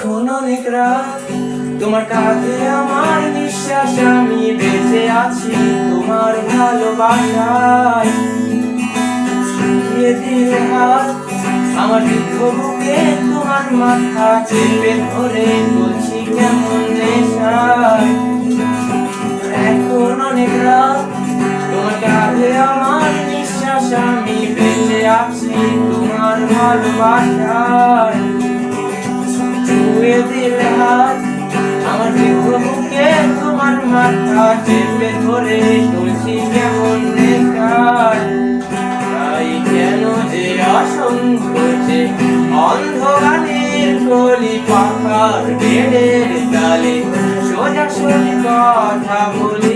এখন অনেক রাত। তোমার কাঁধে আমার নিঃশ্বাস, আমি বেঁচে আছি তোমার ভালোবাসায়। দিলে হাত, আমার দীর্ঘ বুকে তোমার মাথা চেপে ধরে বলছি কেমন নেশায়। এখন অনেক রাত, তোমার কাঁধে আমার নিঃশ্বাস, আমি বেঁচে আছি তোমার ভালোবাসায়। হাত আমার বুকে তোমার মাথা চেপে ধরে চলছি কেমন নেশায়। তাই কেন যে অসংকোচে অন্ধকারের গলি পাখার বেড়ের তালে সোজা সোজা কথা বলি